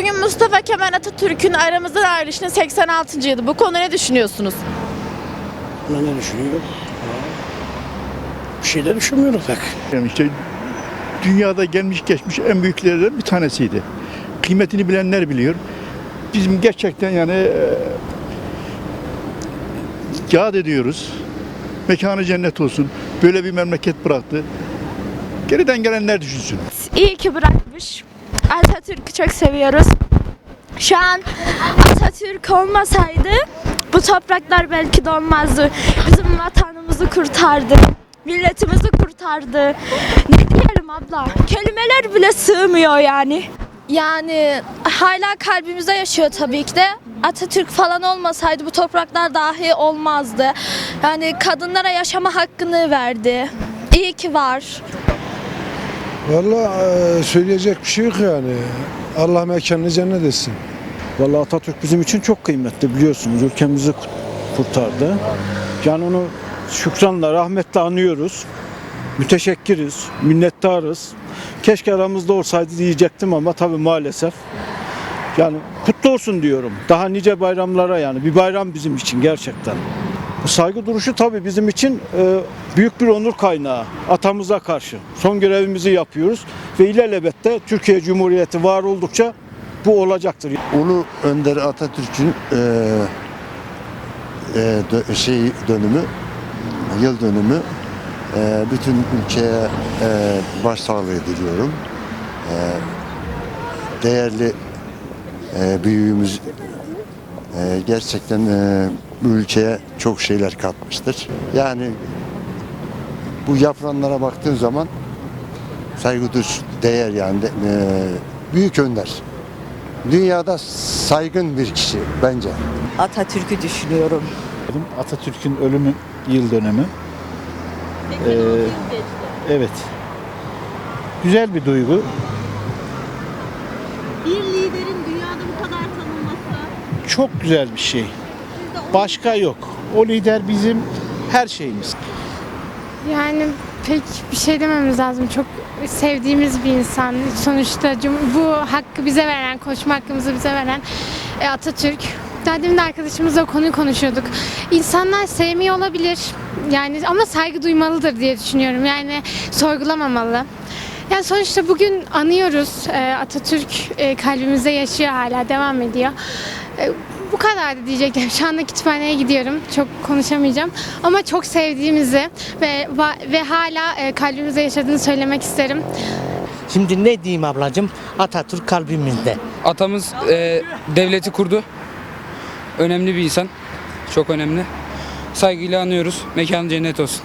Bugün Mustafa Kemal Atatürk'ün aramızdan ayrılışının 86. yılı. Bu konuda ne düşünüyorsunuz? Ben ne düşünüyorum? Bir şey de düşünmüyorum pek. Yani işte dünyada gelmiş geçmiş en büyüklerden bir tanesiydi. Kıymetini bilenler biliyor. Bizim gerçekten yani e, yad ediyoruz. Mekanı cennet olsun. Böyle bir memleket bıraktı. Geriden gelenler düşünsün. İyi ki bırakmış. Atatürk'ü çok seviyoruz. Şu an Atatürk olmasaydı bu topraklar belki de olmazdı. Bizim vatanımızı kurtardı. Milletimizi kurtardı. Ne diyelim abla? Kelimeler bile sığmıyor yani. Yani hala kalbimizde yaşıyor tabii ki de. Atatürk falan olmasaydı bu topraklar dahi olmazdı. Yani kadınlara yaşama hakkını verdi. İyi ki var. Valla e, söyleyecek bir şey yok yani. Allah mekanını cennet etsin. Vallahi Atatürk bizim için çok kıymetli biliyorsunuz. Ülkemizi kurtardı. Yani onu şükranla, rahmetle anıyoruz. Müteşekkiriz, minnettarız. Keşke aramızda olsaydı diyecektim ama tabii maalesef. Yani kutlu olsun diyorum. Daha nice bayramlara yani. Bir bayram bizim için gerçekten. Saygı duruşu tabii bizim için e, büyük bir onur kaynağı atamıza karşı. Son görevimizi yapıyoruz ve ilelebette Türkiye Cumhuriyeti var oldukça bu olacaktır. Ulu Önder Atatürk'ün eee, dö- şey dönümü, yıl dönümü eee, bütün ülkeye eee başsağlığı diliyorum. Eee, değerli eee, büyüğümüz eee, gerçekten eee, bu ülkeye çok şeyler katmıştır. Yani bu yapılanlara baktığın zaman saygı duş değer yani de- eee, büyük önder. Dünyada saygın bir kişi bence. Atatürk'ü düşünüyorum. Atatürk'ün ölümü yıl dönümü. Ee, evet. Güzel bir duygu. Bir liderin dünyada bu kadar tanınması. Çok güzel bir şey. Başka yok. O lider bizim her şeyimiz. Yani pek bir şey dememiz lazım. Çok sevdiğimiz bir insan. Sonuçta bu hakkı bize veren, konuşma hakkımızı bize veren e, Atatürk. Daha demin de arkadaşımızla konuyu konuşuyorduk. İnsanlar sevmiyor olabilir. Yani ama saygı duymalıdır diye düşünüyorum. Yani sorgulamamalı. Yani sonuçta bugün anıyoruz. E, Atatürk e, kalbimizde yaşıyor hala, devam ediyor. Bu kadar da diyecektim. Şu anda kütüphaneye gidiyorum. Çok konuşamayacağım. Ama çok sevdiğimizi ve ve hala e, kalbimizde yaşadığını söylemek isterim. Şimdi ne diyeyim ablacığım? Atatürk kalbimizde. Atamız e, devleti kurdu. Önemli bir insan. Çok önemli. Saygıyla anıyoruz. Mekanı cennet olsun.